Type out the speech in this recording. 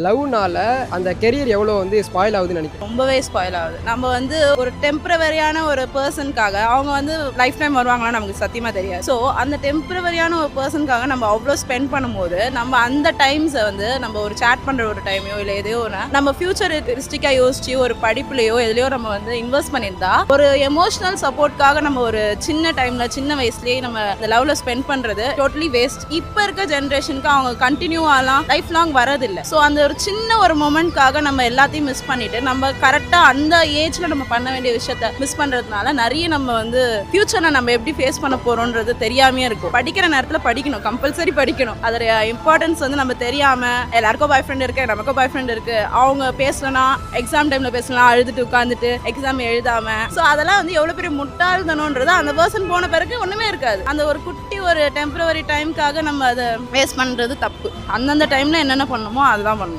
லவ்னால அந்த கெரியர் எவ்வளோ வந்து ஸ்பாயில் ஆகுதுன்னு நினைக்கிறேன் ரொம்பவே ஸ்பாயில் ஆகுது. நம்ம வந்து ஒரு டெம்பரவரியான ஒரு பர்சனுக்காக அவங்க வந்து லைஃப் டைம் வருவாங்களா நமக்கு சத்தியமாக தெரியாது. ஸோ அந்த டெம்பரவரியான ஒரு பர்சனுக்காக நம்ம அவ்வளோ ஸ்பெண்ட் பண்ணும்போது நம்ம அந்த டைம்ஸை வந்து நம்ம ஒரு சேட் பண்ணுற ஒரு டைமையோ இல்லை எதையோ ஒன்று நம்ம ஃபியூச்சரிஸ்டிக்காக யோசிச்சு ஒரு படிப்புலையோ எதுலையோ நம்ம வந்து இன்வெஸ்ட் பண்ணியிருந்தா ஒரு எமோஷனல் சப்போர்ட்காக நம்ம ஒரு சின்ன டைமில் சின்ன வயசுலேயே நம்ம இந்த லவ்வில் ஸ்பெண்ட் பண்ணுறது டோட்டலி வேஸ்ட் இப்போ இருக்க ஜென்ரேஷனுக்கு அவங்க கண்டினியூ ஆகலாம் லைஃப் லாங் வரதில்லை ஸோ அந்த ஒரு சின்ன ஒரு மொமெண்ட்காக நம்ம எல்லாத்தையும் மிஸ் பண்ணிட்டு நம்ம கரெக்டாக அந்த ஏஜ்ல நம்ம பண்ண வேண்டிய விஷயத்த மிஸ் பண்றதுனால நிறைய நம்ம வந்து ஃபியூச்சர்ல நம்ம எப்படி ஃபேஸ் பண்ண போறோம்ன்றது தெரியாமே இருக்கும். படிக்கிற நேரத்தில் படிக்கணும் கம்பல்சரி படிக்கணும். அதோட இம்பார்ட்டன்ஸ் வந்து நம்ம தெரியாம எல்லாருக்கும் பாய் ஃப்ரெண்ட் இருக்கு நமக்கும் பாய் ஃப்ரெண்ட் இருக்கு. அவங்க பேசலனா எக்ஸாம் டைம்ல பேசலாம் அழுதுட்டு உட்காந்துட்டு எக்ஸாம் எழுதாம. ஸோ அதெல்லாம் வந்து எவ்வளோ பெரிய முட்டாள்தனம்ன்றது அந்த பர்சன் போன பிறகு ஒண்ணுமே இருக்காது. அந்த ஒரு குட்டி ஒரு டெம்பரவரி டைம்க்காக நம்ம அதை வேஸ்ட் பண்றது தப்பு. அந்தந்த டைம்ல என்னென்ன பண்ணணுமோ அதுதான் பண்ணணும்.